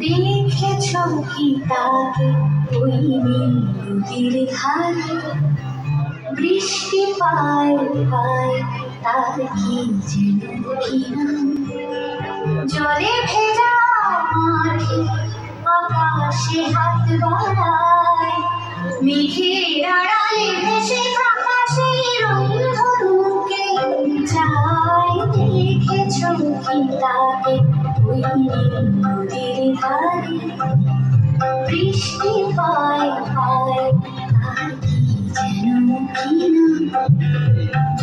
দেখেছ কি তাকে ওই নদীর ধারে বৃষ্টি পায় পায় তার কি যেন কি জলে ভেজা মাঠে আকাশে হাত বাড়ায়। মেঘের আড়ালে ভেসে থাকা সেই রংধনুকে চাই দেখেছ কি ওই নদীর ধারে বৃষ্টি পায় পায় তার কি যেন কি নাম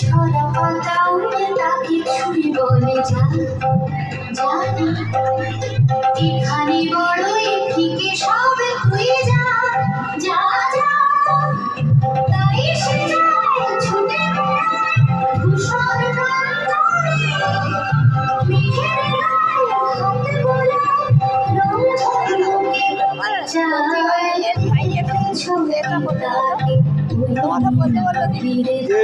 ঝরা পাতা উড়ে তাকে ছুরি বলে যা। জানি এখানে বড়ই কথা বলতে বলল ধারে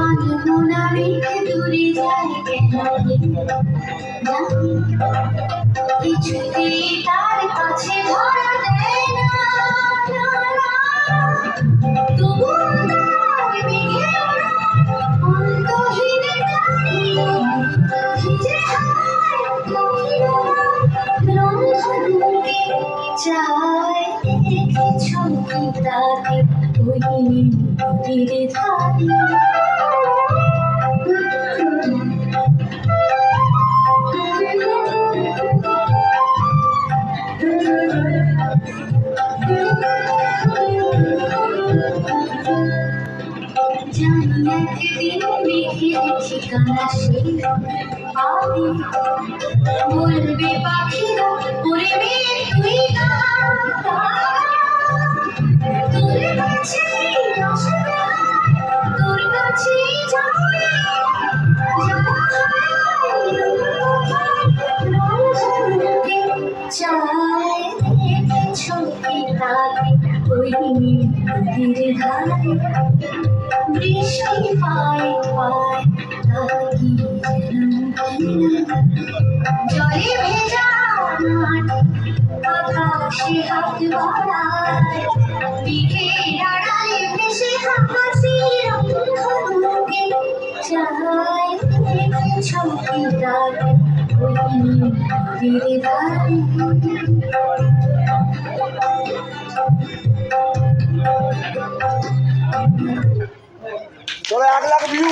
আনমনা রেখে দূরে যায় কেন জানি তাকে নদীর ধারে একদিন ঠিকানা সে বলবে পাখিরা নদীর ধারে বৃষ্টি পায় পায় না। জলে ভেজা মাঠ আকাশে হাত বাড়ায় মেঘের আড়ালে ভেসে সেই রংধনুকে চায় তাকে ওই নদীর ধারে এক লাখ ভিউ